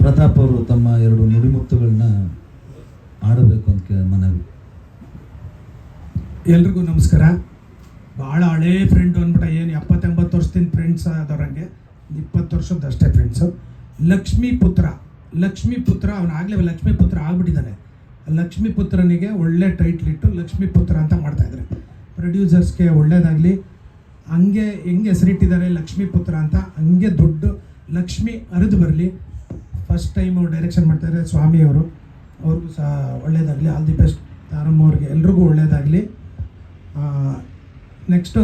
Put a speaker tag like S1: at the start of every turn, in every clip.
S1: ಪ್ರತಾಪ್ ಅವರು ತಮ್ಮ ಎರಡು ನುಡಿಮುತ್ತುಗಳನ್ನ ಆಡಬೇಕು ಅಂತ ಮನವಿ.
S2: ಎಲ್ರಿಗೂ ನಮಸ್ಕಾರ. ಭಾಳ ಹಳೇ ಫ್ರೆಂಡ್ ಅಂದ್ಬಿಟ್ಟು ಏನು ಎಪ್ಪತ್ತೆಂಬತ್ತು ವರ್ಷದಿಂದ ಫ್ರೆಂಡ್ಸ್ ಆದವ್ರಂಗೆ ಇಪ್ಪತ್ತು ವರ್ಷದ ಅಷ್ಟೇ ಫ್ರೆಂಡ್ಸು ಲಕ್ಷ್ಮೀ ಪುತ್ರ ಲಕ್ಷ್ಮೀ ಪುತ್ರ ಅವನಾಗಲೇ ಲಕ್ಷ್ಮೀ ಪುತ್ರ ಆಗ್ಬಿಟ್ಟಿದ್ದಾನೆ. ಲಕ್ಷ್ಮೀ ಪುತ್ರನಿಗೆ ಒಳ್ಳೆ ಟೈಟ್ಲ್ ಇಟ್ಟು ಲಕ್ಷ್ಮೀ ಪುತ್ರ ಅಂತ ಮಾಡ್ತಾಯಿದ್ದಾರೆ ಪ್ರೊಡ್ಯೂಸರ್ಸ್ಗೆ ಒಳ್ಳೇದಾಗಲಿ, ಹಂಗೆ ಹೆಂಗೆ ಹೆಸರಿಟ್ಟಿದ್ದಾರೆ ಲಕ್ಷ್ಮೀ ಪುತ್ರ ಅಂತ, ಹಂಗೆ ದೊಡ್ಡ ಲಕ್ಷ್ಮಿ ಹರಿದು ಬರಲಿ. ಫಸ್ಟ್ ಟೈಮು ಡೈರೆಕ್ಷನ್ ಸ್ವಾಮಿ ಸ್ವಾಮಿಯವರು ಅವ್ರಿಗೂ ಸಹ ಒಳ್ಳೆಯದಾಗಲಿ ಆಲ್ ದಿ ಬೆಸ್ಟ್ ತಾರಮ್ಮ ಅವ್ರಿಗೆ ಎಲ್ರಿಗೂ ಒಳ್ಳೆಯದಾಗಲಿ ನೆಕ್ಸ್ಟು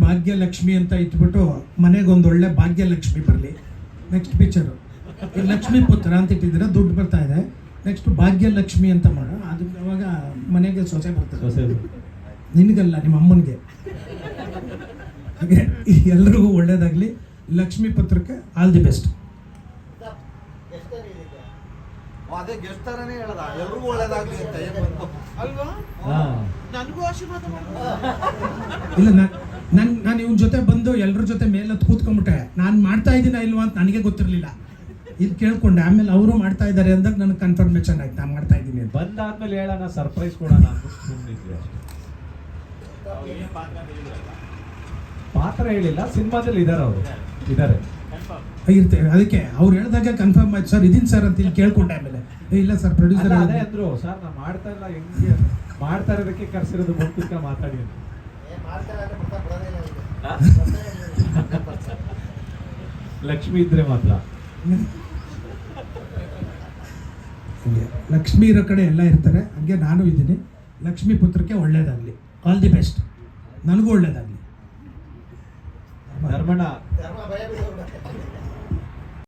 S2: ಭಾಗ್ಯಲಕ್ಷ್ಮಿ ಅಂತ ಇಟ್ಬಿಟ್ಟು ಮನೆಗೊಂದು ಒಳ್ಳೆ ಭಾಗ್ಯಲಕ್ಷ್ಮಿ ಬರಲಿ. ನೆಕ್ಸ್ಟ್ ಪಿಕ್ಚರು ಲಕ್ಷ್ಮೀ ಪುತ್ರ ಅಂತ ಇಟ್ಟಿದ್ದೀರ ದುಡ್ಡು ಬರ್ತಾ ಇದೆ. ನೆಕ್ಸ್ಟ್ ಭಾಗ್ಯಲಕ್ಷ್ಮಿ ಅಂತ ಮಾಡೋ. ಅದು ಅವಾಗ ಮನೆಗೆ ಸೊಸೆ ಬರ್ತದೆ. ನಿನಗಲ್ಲ ನಿಮ್ಮ ಅಮ್ಮನಿಗೆ. ಹಾಗೆ ಎಲ್ರಿಗೂ ಒಳ್ಳೇದಾಗಲಿ. ಲಕ್ಷ್ಮೀ ಪತ್ರಕ್ಕೆ ಆಲ್ ದಿ ಬೆಸ್ಟ್
S3: ಅದೇ ಗೆಸ್ಟ್ ತರನೇ ಹೇಳದ? ಎಲ್ರಿಗೂ ಒಳ್ಳೇದಾಗ್ಲಿ ಅಂತ
S4: ಅಲ್ವಾ?
S1: ಹಾ.
S4: ನನಗೂ ಆಶೀರ್ವಾದ ಮಾಡು.
S2: ಇಲ್ಲ ನಾನು ಇವನ ಜೊತೆ ಬಂದು ಎಲ್ಲರ ಜೊತೆ ಮೇಲೆ ಹತ್ತು ಕೂತ್ಕೊಂಡ್ಬಿಟ್ಟೆ ನಾನು ಮಾಡ್ತಾ ಇದ್ದೀನ ಇಲ್ವಾ ಅಂತ ನನಗೆ ಗೊತ್ತಿರಲಿಲ್ಲ. ಇದು ಕೇಳ್ಕೊಂಡೆ ಆಮೇಲೆ ಅವರು ಮಾಡ್ತಾ ಇದ್ದಾರೆ ಅಂದಾಗ ನನಗೆ ಕನ್ಫರ್ಮೇಷನ್ ಆಯ್ತು ನಾನು ಮಾಡ್ತಾ ಇದ್ದೀನಿ
S5: ಬಂದಾದ್ಮೇಲೆ ಹೇಳೋಣ ಸರ್ಪ್ರೈಸ್ ಕೊಡೋಣ ಪಾತ್ರ ಹೇಳಿಲ್ಲ ಸಿನಿಮಾದಲ್ಲಿ ಇದಾರೆ ಅವರು. ಇದಾರೆ
S2: ಇರ್ತೇವೆ ಅದಕ್ಕೆ ಅವ್ರು ಹೇಳಿದಾಗ ಕನ್ಫರ್ಮ್ ಆಯ್ತು. ಸರ್ ಇದೀನಿ ಸರ್ ಅಂತ ಇಲ್ಲಿ ಕೇಳ್ಕೊಂಡೆ ಆಮೇಲೆ. ಏ, ಇಲ್ಲ ಸರ್ ಪ್ರೊಡ್ಯೂಸರ್
S5: ಅದೇ ಅಂದ್ರು ಸರ್ ನಾ ಮಾಡ್ತಾ ಇಲ್ಲ ಹೆಂಗೆ ಮಾಡ್ತಾ ಇರೋದಕ್ಕೆ ಕರ್ಸಿರೋದು ಕುತ್ಕ ಮಾತಾಡಿ ಲಕ್ಷ್ಮಿ ಇದ್ರೆ ಮಾತ್ರ.
S2: ಲಕ್ಷ್ಮಿ ಇರೋ ಕಡೆ ಎಲ್ಲ ಇರ್ತಾರೆ. ಹಂಗೆ ನಾನು ಇದ್ದೀನಿ. ಲಕ್ಷ್ಮಿ ಪುತ್ರಕ್ಕೆ ಒಳ್ಳೇದಾಗಲಿ. ಆಲ್ ದಿ ಬೆಸ್ಟ್ ನನಗೂ ಒಳ್ಳೇದಾಗಲಿ.
S5: ಧರ್ಮಣ್ಣ.